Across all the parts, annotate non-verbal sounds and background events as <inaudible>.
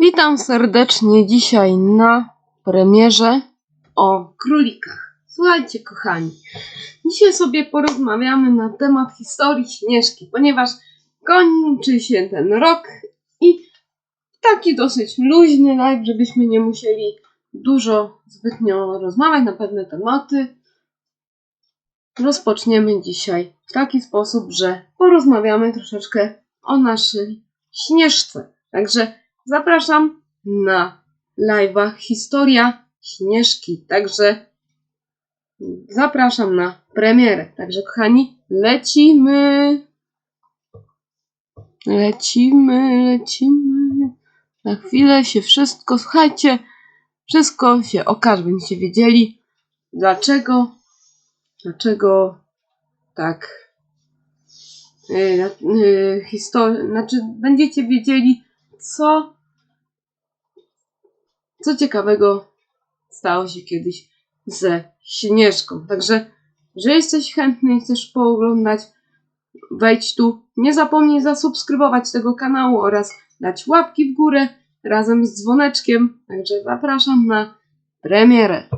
Witam serdecznie dzisiaj na premierze o królikach. Słuchajcie, kochani, dzisiaj sobie porozmawiamy na temat historii Śnieżki, ponieważ kończy się ten rok i taki dosyć luźny live, żebyśmy nie musieli dużo zbytnio rozmawiać na pewne tematy. Rozpoczniemy dzisiaj w taki sposób, że porozmawiamy troszeczkę o naszej Śnieżce. Także zapraszam na live'ach Historia Śnieżki. Także zapraszam na premierę. Także kochani, lecimy. Lecimy, lecimy. Na chwilę się wszystko, słuchajcie, wszystko się okaże, będziecie wiedzieli, dlaczego, dlaczego tak yy, yy, znaczy będziecie wiedzieli, co, co ciekawego stało się kiedyś ze Śnieżką. Także, jeżeli jesteś chętny i chcesz pooglądać, wejdź tu. Nie zapomnij zasubskrybować tego kanału oraz dać łapki w górę razem z dzwoneczkiem. Także zapraszam na premierę.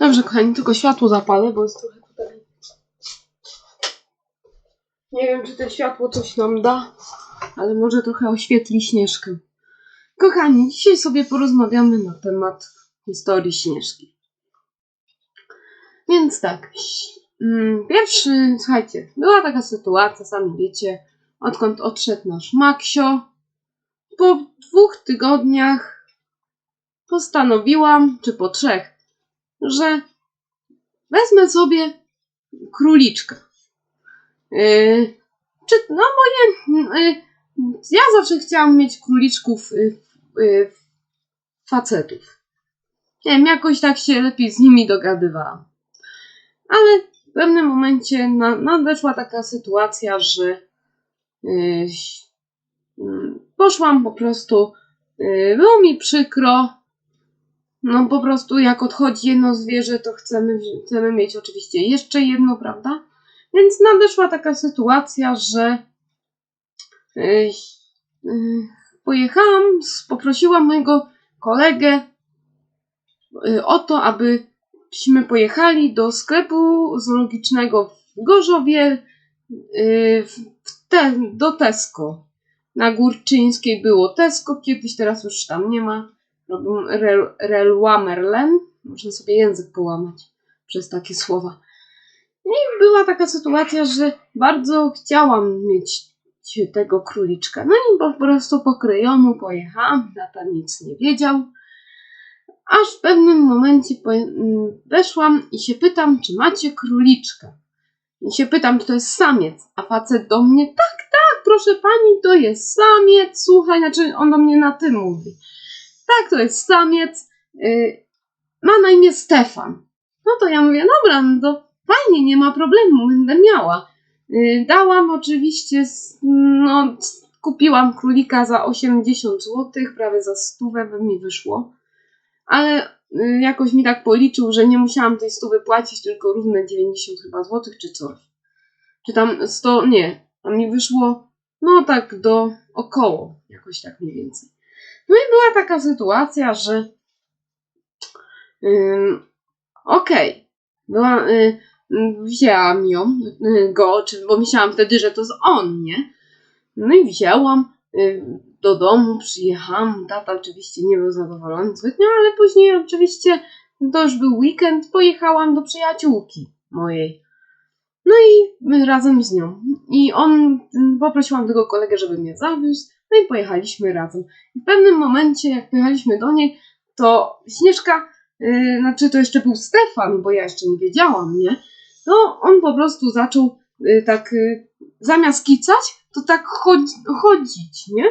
Dobrze, kochani, tylko światło zapalę, bo jest trochę tutaj. Nie wiem, czy to światło coś nam da, ale może trochę oświetli Śnieżkę. Kochani, dzisiaj sobie porozmawiamy na temat historii Śnieżki. Więc tak, mm, pierwszy, słuchajcie, była taka sytuacja, sami wiecie, odkąd odszedł nasz Maksio. Po dwóch tygodniach postanowiłam, czy po trzech, że wezmę sobie króliczkę. Yy, czy, no moje, yy, ja zawsze chciałam mieć króliczków yy, facetów. Nie wiem, jakoś tak się lepiej z nimi dogadywałam. Ale w pewnym momencie na, nadeszła taka sytuacja, że yy, poszłam po prostu, yy, było mi przykro, no po prostu jak odchodzi jedno zwierzę, to chcemy, chcemy mieć oczywiście jeszcze jedno, prawda? Więc nadeszła taka sytuacja, że yy, yy, pojechałam, poprosiłam mojego kolegę yy, o to, abyśmy pojechali do sklepu zoologicznego w Gorzowie, w te, do Tesco. Na Górczyńskiej było Tesco, kiedyś teraz już tam nie ma robią Rel- Reloi Merlin. Można sobie język połamać przez takie słowa. I była taka sytuacja, że bardzo chciałam mieć tego króliczka. No i po prostu po kryjomu pojechałam, tata nic nie wiedział. Aż w pewnym momencie poje- m, weszłam i się pytam, czy macie króliczka. I się pytam, czy to jest samiec, a facet do mnie, tak, tak, proszę pani, to jest samiec, słuchaj, znaczy on do mnie na tym mówi. Tak, to jest samiec. y, ma na imię Stefan. No to ja mówię, dobra, no to fajnie, nie ma problemu, będę miała. Y, dałam oczywiście, no, kupiłam królika za 80 zł, prawie za stówę by mi wyszło. Ale y, jakoś mi tak policzył, że nie musiałam tej stówy płacić, tylko równe 90 chyba złotych czy coś. Czy tam 100, nie, a mi wyszło, no tak do około, jakoś tak mniej więcej. No i była taka sytuacja, że ym, okej, była, y, y, wzięłam ją, y, go, czy, bo myślałam wtedy, że to jest on, nie? No i wzięłam y, do domu, przyjechałam, tata oczywiście nie był zadowolony zbytnio, ale później oczywiście, to już był weekend, pojechałam do przyjaciółki mojej. No i razem z nią. I on, y, poprosiłam tego kolegę, żeby mnie zawiózł, no i pojechaliśmy razem. I w pewnym momencie, jak pojechaliśmy do niej, to Śnieżka, yy, znaczy to jeszcze był Stefan, bo ja jeszcze nie wiedziałam, nie? To on po prostu zaczął yy, tak, yy, zamiast kicać, to tak chodzi, chodzić, nie?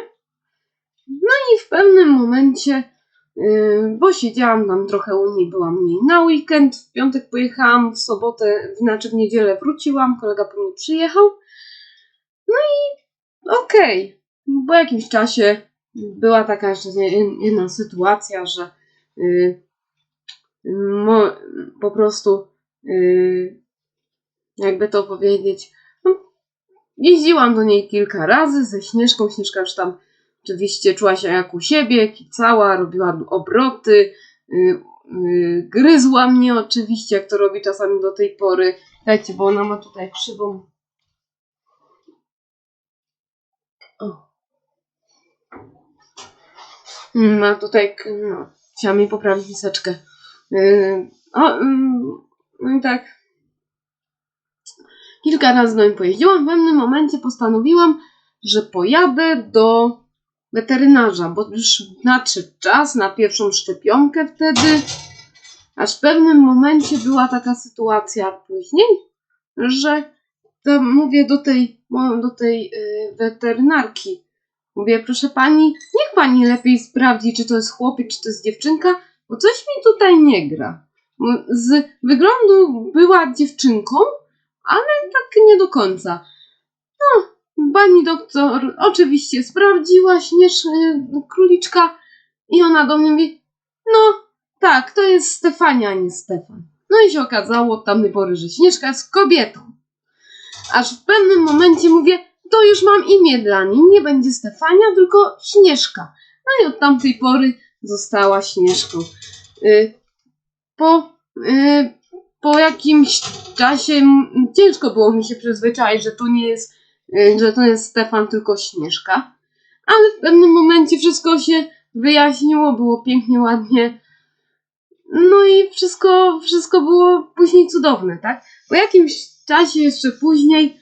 No i w pewnym momencie, yy, bo siedziałam tam trochę u niej, byłam u niej na weekend, w piątek pojechałam, w sobotę, znaczy w niedzielę wróciłam, kolega po mnie przyjechał. No i okej, po jakimś czasie była taka jeszcze jedna sytuacja, że y, po prostu y, jakby to powiedzieć, no, jeździłam do niej kilka razy ze Śnieżką. Śnieżka już tam oczywiście czuła się jak u siebie, kicała, robiła obroty, y, gryzła mnie oczywiście, jak to robi czasami do tej pory. Dajcie, bo ona ma tutaj krzywą. O. Mm, Ma tutaj, no, chciała mi poprawić miseczkę. Yy, o, mm, no i tak. Kilka razy do niej pojeździłam. W pewnym momencie postanowiłam, że pojadę do weterynarza, bo już nadszedł czas na pierwszą szczepionkę wtedy. Aż w pewnym momencie była taka sytuacja później, że to mówię do tej, do tej y, weterynarki, mówię, proszę pani, niech pani lepiej sprawdzi, czy to jest chłopiec, czy to jest dziewczynka, bo coś mi tutaj nie gra. Z wyglądu była dziewczynką, ale tak nie do końca. No, pani doktor oczywiście sprawdziła śnież y, króliczka i ona do mnie mówi, no tak, to jest Stefania, a nie Stefan. No i się okazało od tamtej pory, że Śnieżka jest kobietą. Aż w pewnym momencie mówię, to już mam imię dla niej, nie będzie Stefania, tylko Śnieżka. No i od tamtej pory została Śnieżką. Y, Po, y, po jakimś czasie ciężko było mi się przyzwyczaić, że to nie jest, y, że to jest Stefan, tylko Śnieżka. Ale w pewnym momencie wszystko się wyjaśniło, było pięknie, ładnie. No i wszystko, wszystko było później cudowne, tak? Po jakimś czasie, jeszcze później,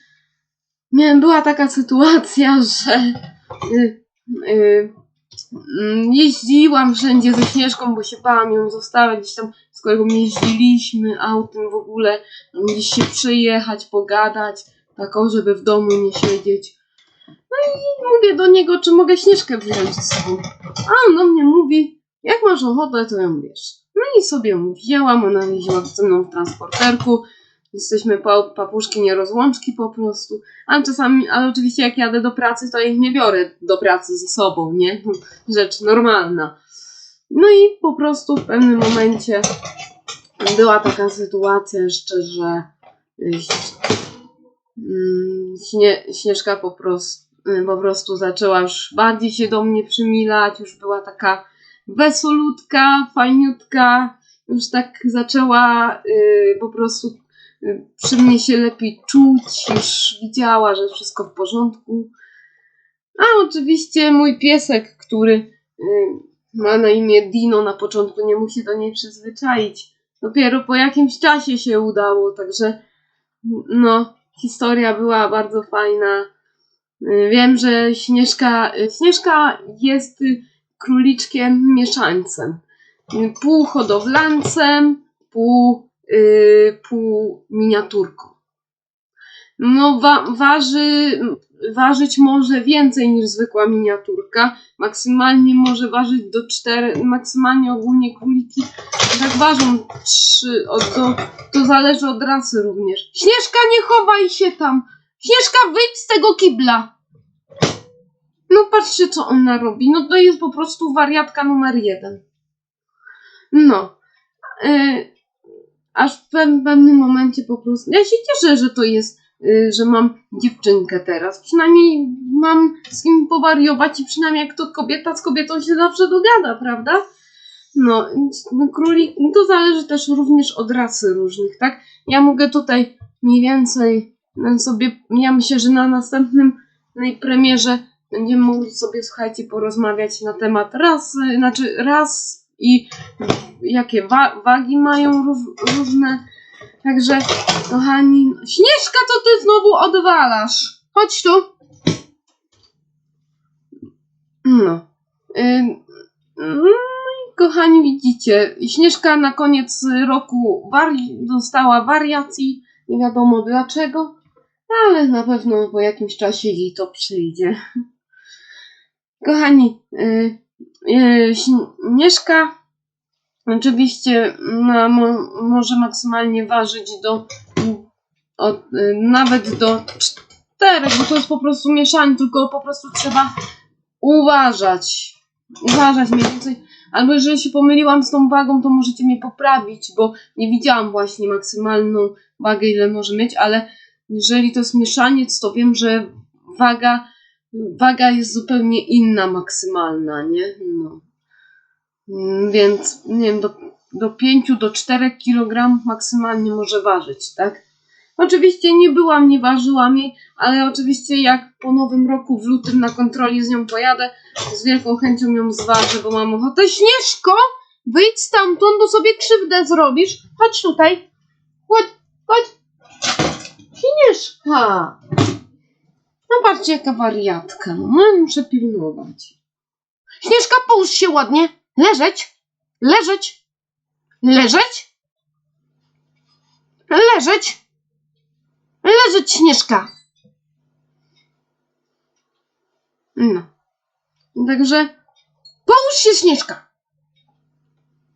miałem, była taka sytuacja, <laughs> że y, y, mm, jeździłam wszędzie ze Śnieżką, bo się bałam ją zostawiać gdzieś tam, z kolegą jeździliśmy autem w ogóle, gdzieś się przyjechać, pogadać, tak o, żeby w domu nie siedzieć. No i mówię do niego, czy mogę Śnieżkę wziąć ze sobą. A on do mnie mówi, jak masz ochotę, to ją bierz. No i sobie ją wzięłam, ona jeździła ze mną w transporterku. Jesteśmy pa, papuszki, nie rozłączki po prostu. Ale czasami, ale oczywiście jak jadę do pracy, to ich nie biorę do pracy ze sobą, nie? <laughs> Rzecz normalna. No i po prostu w pewnym momencie była taka sytuacja jeszcze, że y, mm, śnie, Śnieżka po prostu, y, po prostu zaczęła już bardziej się do mnie przymilać, już była taka wesolutka, fajniutka, już tak zaczęła y, po prostu przy mnie się lepiej czuć, już widziała, że wszystko w porządku. A oczywiście mój piesek, który y, ma na imię Dino, na początku nie musi do niej przyzwyczaić. Dopiero po jakimś czasie się udało, także no, historia była bardzo fajna. Y, Wiem, że Śnieżka, y, Śnieżka jest y, króliczkiem mieszańcem. Y, Pół hodowlancem, pół, y, pół miniaturką. No, wa- waży, ważyć może więcej niż zwykła miniaturka. Maksymalnie może ważyć do 4, maksymalnie ogólnie króliki tak ważą 3, od, to, to zależy od rasy również. Śnieżka, nie chowaj się tam! Śnieżka, wyjdź z tego kibla! No patrzcie, co ona robi. No to jest po prostu wariatka numer jeden. No. Y, aż w pew- pewnym momencie po prostu... Ja się cieszę, że to jest, y, że mam dziewczynkę teraz. Przynajmniej mam z kim powariować i przynajmniej jak to kobieta z kobietą się zawsze dogada, prawda? No, no, królik, no to zależy też również od rasy różnych, tak? Ja mogę tutaj mniej więcej no, sobie, ja myślę, że na następnym premierze będziemy mogli sobie, słuchajcie, porozmawiać na temat rasy, znaczy ras i jakie wa- wagi mają ró- różne. Także, kochani, Śnieżka, co ty znowu odwalasz? Chodź tu. No. No i kochani, widzicie, Śnieżka na koniec roku wari- dostała wariacji, nie wiadomo dlaczego, ale na pewno po jakimś czasie jej to przyjdzie. Kochani, y, y, Śnieżka oczywiście może maksymalnie ważyć do od, nawet do czterech, bo to jest po prostu mieszanie, tylko po prostu trzeba uważać. Uważać mniej więcej. Albo jeżeli się pomyliłam z tą wagą, to możecie mnie poprawić, bo nie widziałam właśnie maksymalną wagę, ile może mieć, ale jeżeli to jest mieszaniec, to wiem, że waga, waga jest zupełnie inna maksymalna, nie? No. Mm, Więc nie wiem, do, do 5 do 4 kg maksymalnie może ważyć, tak? Oczywiście nie byłam, nie ważyłam jej, ale oczywiście jak po nowym roku w lutym na kontroli z nią pojadę, z wielką chęcią ją zważę, bo mam ochotę. Śnieżko, wyjdź stamtąd, bo sobie krzywdę zrobisz. Chodź tutaj. Chodź, chodź. Śnieżka. No patrzcie, jaka wariatka. No, muszę pilnować. Śnieżka, połóż się ładnie. Leżeć. Leżeć. Leżeć. Leżeć. Leżeć, Śnieżka. No. Także połóż się, Śnieżka.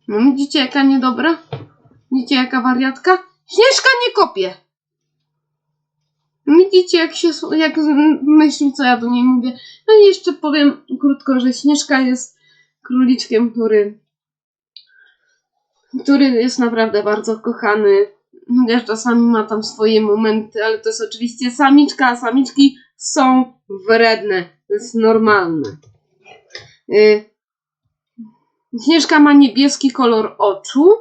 No widzicie, jaka niedobra? Widzicie, jaka wariatka? Śnieżka nie kopie. Widzicie, jak się jak myśli, co ja do niej mówię. No i jeszcze powiem krótko, że Śnieżka jest króliczkiem, który który jest naprawdę bardzo kochany. Chociaż czasami ma tam swoje momenty, ale to jest oczywiście samiczka, a samiczki są wredne. To jest normalne. Y, Śnieżka ma niebieski kolor oczu.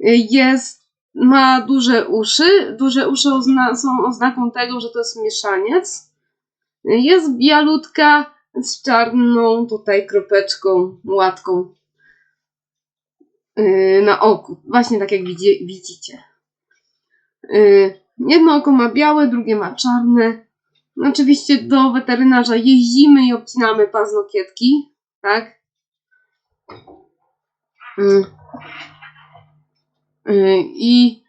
Y, Jest, ma duże uszy. Duże uszy ozna- są oznaką tego, że to jest mieszaniec. Jest bialutka z czarną tutaj kropeczką, łatką yy, na oku. Właśnie tak jak widzi, widzicie. Yy, jedno oko ma białe, drugie ma czarne. Oczywiście do weterynarza jeździmy i obcinamy paznokietki, tak? Yy. Yy, I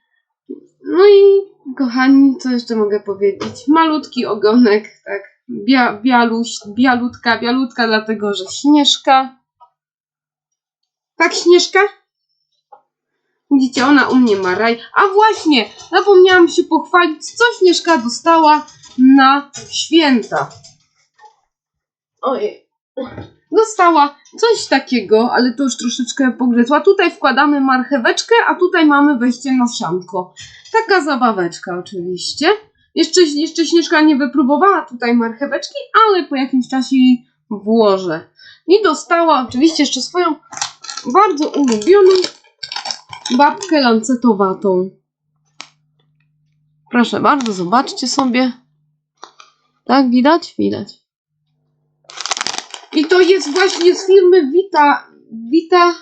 no i kochani, co jeszcze mogę powiedzieć? Malutki ogonek, tak? Bia, bialuś, bialutka, bialutka, dlatego że śnieżka. Tak, śnieżka? Widzicie, ona u mnie ma raj. A właśnie, zapomniałam się pochwalić, co Śnieżka dostała na święta. Ojej. Dostała coś takiego, ale to już troszeczkę pogryzła. Tutaj wkładamy marcheweczkę, a tutaj mamy wejście na sianko. Taka zabaweczka oczywiście. Jeszcze, jeszcze Śnieżka nie wypróbowała tutaj marcheweczki, ale po jakimś czasie jej włożę. I dostała oczywiście jeszcze swoją bardzo ulubioną babkę lancetowatą. Proszę bardzo, zobaczcie sobie. Tak, widać? Widać. I to jest właśnie z firmy Vita, Vita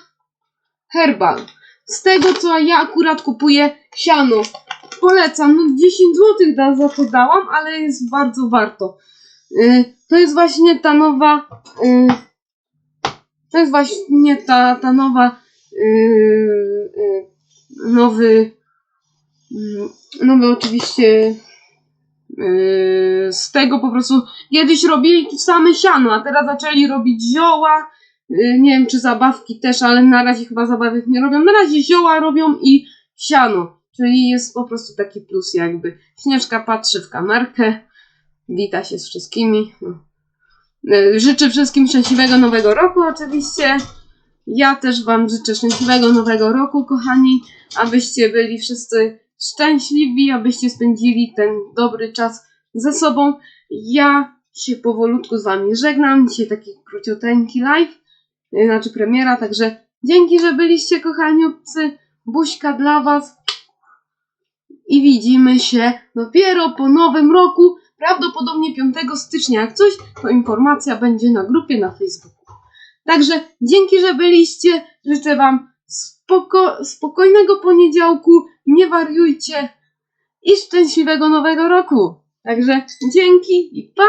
Herbal. Z tego, co ja akurat kupuję siano. Polecam. No 10 zł da, za to dałam, ale jest bardzo warto. Y, to jest właśnie ta nowa... y, to jest właśnie ta, ta nowa yy, nowy yy, nowy oczywiście z tego po prostu kiedyś robili same siano, a teraz zaczęli robić zioła yy, nie wiem czy zabawki też, ale na razie chyba zabawek nie robią, na razie zioła robią i siano, czyli jest po prostu taki plus jakby. Śnieżka patrzy w kamerkę, wita się z wszystkimi. Yy, Życzę wszystkim szczęśliwego nowego roku oczywiście. Ja też Wam życzę szczęśliwego nowego roku, kochani, abyście byli wszyscy szczęśliwi, abyście spędzili ten dobry czas ze sobą. Ja się powolutku z Wami żegnam. Dzisiaj taki króciuteńki live, yy, znaczy premiera, także dzięki, że byliście, kochani obcy. Buźka dla Was. I widzimy się dopiero po nowym roku, prawdopodobnie 5 stycznia. Jak coś, to informacja będzie na grupie na Facebooku. Także dzięki, że byliście. Życzę Wam spoko- spokojnego poniedziałku. Nie wariujcie i szczęśliwego nowego roku. Także dzięki i pa!